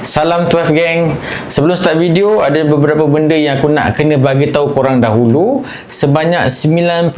Salam 12 gang. Sebelum start video ada beberapa benda yang aku nak kena bagi tahu korang dahulu. Sebanyak 90%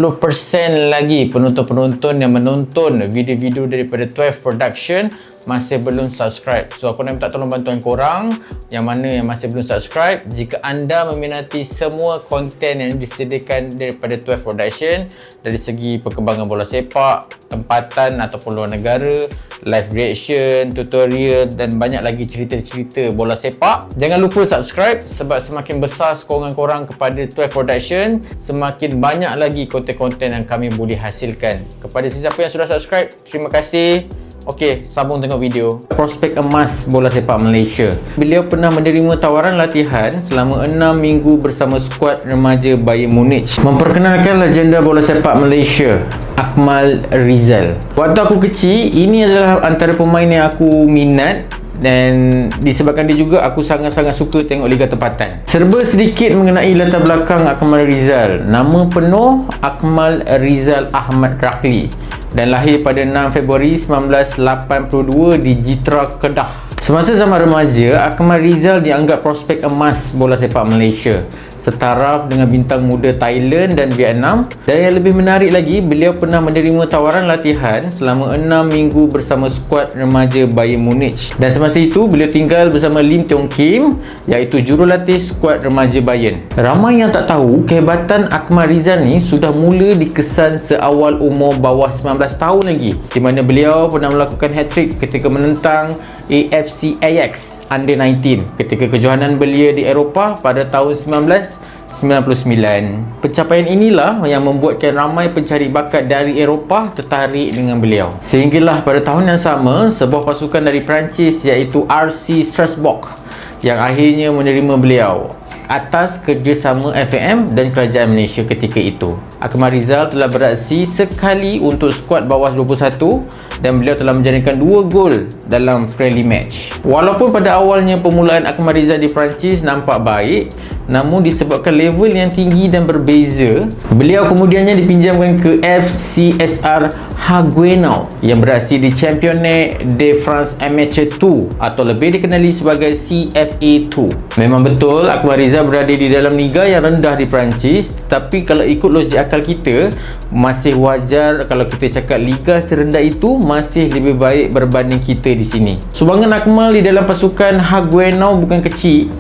lagi penonton-penonton yang menonton video-video daripada 12 Production masih belum subscribe. So aku nak minta tolong bantuan korang yang mana yang masih belum subscribe. Jika anda meminati semua konten yang disediakan daripada 12 Production dari segi perkembangan bola sepak, tempatan ataupun luar negara, live reaction, tutorial dan banyak lagi cerita-cerita bola sepak. Jangan lupa subscribe sebab semakin besar sokongan korang kepada 12 Production, semakin banyak lagi konten-konten yang kami boleh hasilkan. Kepada sesiapa yang sudah subscribe, terima kasih. Okey, sambung tengok video. Prospek emas bola sepak Malaysia. Beliau pernah menerima tawaran latihan selama 6 minggu bersama skuad remaja Bayern Munich. Memperkenalkan legenda bola sepak Malaysia, Akmal Rizal. Waktu aku kecil, ini adalah antara pemain yang aku minat dan disebabkan dia juga aku sangat-sangat suka tengok Liga Tempatan. Serba sedikit mengenai latar belakang Akmal Rizal. Nama penuh Akmal Rizal Ahmad Rakli dan lahir pada 6 Februari 1982 di Jitra Kedah. Semasa zaman remaja, Akmal Rizal dianggap prospek emas bola sepak Malaysia. Setaraf dengan bintang muda Thailand dan Vietnam. Dan yang lebih menarik lagi beliau pernah menerima tawaran latihan selama 6 minggu bersama skuad remaja Bayern Munich. Dan semasa itu beliau tinggal bersama Lim Tiong Kim iaitu jurulatih skuad remaja Bayern. Ramai yang tak tahu kehebatan Akmal Rizal ni sudah mula dikesan seawal umur bawah 19 tahun lagi. Di mana beliau pernah melakukan hat-trick ketika menentang AFC Ajax Under 19 ketika kejohanan belia di Eropah pada tahun 1999. Pencapaian inilah yang membuatkan ramai pencari bakat dari Eropah tertarik dengan beliau. Sehinggalah pada tahun yang sama, sebuah pasukan dari Perancis iaitu RC Strasbourg yang akhirnya menerima beliau atas kerjasama FAM dan kerajaan Malaysia ketika itu. Akmal Rizal telah beraksi sekali untuk skuad bawah 21 dan beliau telah menjadikan dua gol dalam friendly match. Walaupun pada awalnya permulaan Akmal Rizal di Perancis nampak baik, namun disebabkan level yang tinggi dan berbeza, beliau kemudiannya dipinjamkan ke FCSR Haguenau yang berasal di Championnat de France Amateur 2 atau lebih dikenali sebagai CFA 2. Memang betul Akmal Rizal berada di dalam liga yang rendah di Perancis, tapi kalau ikut logik akal kita, masih wajar kalau kita cakap liga serendah itu masih lebih baik berbanding kita di sini. Sumbangan Akmal di dalam pasukan Haguenau bukan kecil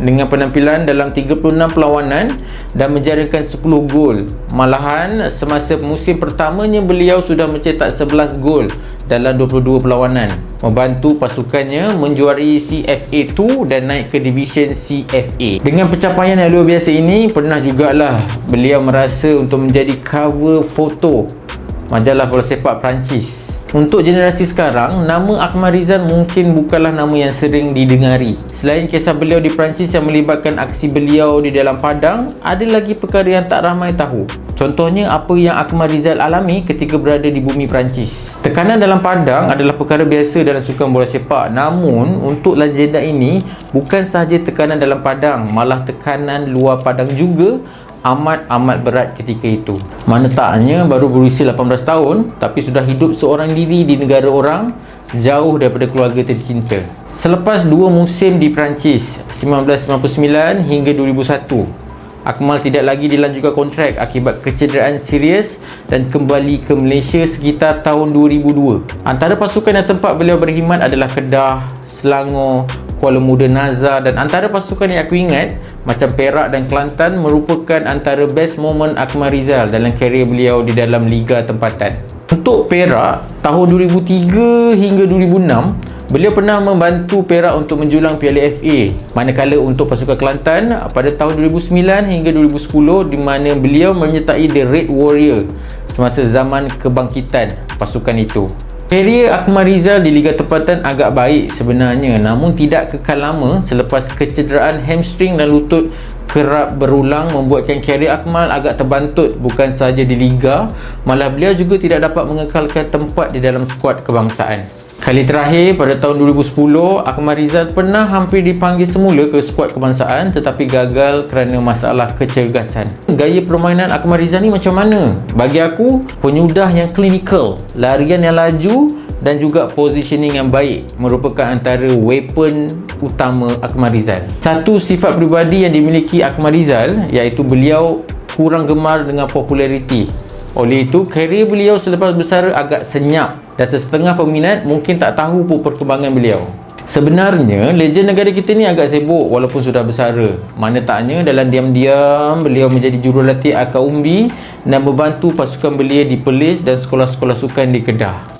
dengan penampilan dalam 36 perlawanan dan menjadikan 10 gol. Malahan semasa musim pertamanya beliau sudah mencetak 11 gol dalam 22 perlawanan. Membantu pasukannya menjuarai CFA 2 dan naik ke Division CFA. Dengan pencapaian yang luar biasa ini, pernah jugalah beliau merasa untuk menjadi cover foto majalah bola sepak Perancis. Untuk generasi sekarang, nama Akmal Rizal mungkin bukanlah nama yang sering didengari. Selain kisah beliau di Perancis yang melibatkan aksi beliau di dalam padang, ada lagi perkara yang tak ramai tahu. Contohnya apa yang Akmal Rizal alami ketika berada di bumi Perancis. Tekanan dalam padang adalah perkara biasa dalam sukan bola sepak. Namun, untuk legenda ini, bukan sahaja tekanan dalam padang, malah tekanan luar padang juga amat-amat berat ketika itu. Mana taknya baru berusia 18 tahun tapi sudah hidup seorang diri di negara orang jauh daripada keluarga tercinta. Selepas dua musim di Perancis 1999 hingga 2001 Akmal tidak lagi dilanjutkan kontrak akibat kecederaan serius dan kembali ke Malaysia sekitar tahun 2002. Antara pasukan yang sempat beliau berkhidmat adalah Kedah, Selangor, Kuala Muda Nazar dan antara pasukan yang aku ingat macam Perak dan Kelantan merupakan antara best moment Akmal Rizal dalam karier beliau di dalam Liga Tempatan. Untuk Perak, tahun 2003 hingga 2006, beliau pernah membantu Perak untuk menjulang Piala FA. Manakala untuk pasukan Kelantan, pada tahun 2009 hingga 2010 di mana beliau menyertai The Red Warrior semasa zaman kebangkitan pasukan itu. Karier Akmal Rizal di Liga Tempatan agak baik sebenarnya namun tidak kekal lama selepas kecederaan hamstring dan lutut kerap berulang membuatkan karier Akmal agak terbantut bukan sahaja di Liga malah beliau juga tidak dapat mengekalkan tempat di dalam skuad kebangsaan. Kali terakhir pada tahun 2010, Akmal Rizal pernah hampir dipanggil semula ke skuad kebangsaan tetapi gagal kerana masalah kecergasan. Gaya permainan Akmal Rizal ni macam mana? Bagi aku, penyudah yang klinikal, larian yang laju dan juga positioning yang baik merupakan antara weapon utama Akmal Rizal. Satu sifat peribadi yang dimiliki Akmal Rizal iaitu beliau kurang gemar dengan populariti. Oleh itu, kerjaya beliau selepas bersara agak senyap dan sesetengah peminat mungkin tak tahu pun perkembangan beliau. Sebenarnya, legend negara kita ni agak sibuk walaupun sudah bersara. Mana taknya dalam diam-diam beliau menjadi jurulatih Akar Umbi dan membantu pasukan belia di Perlis dan sekolah-sekolah sukan di Kedah.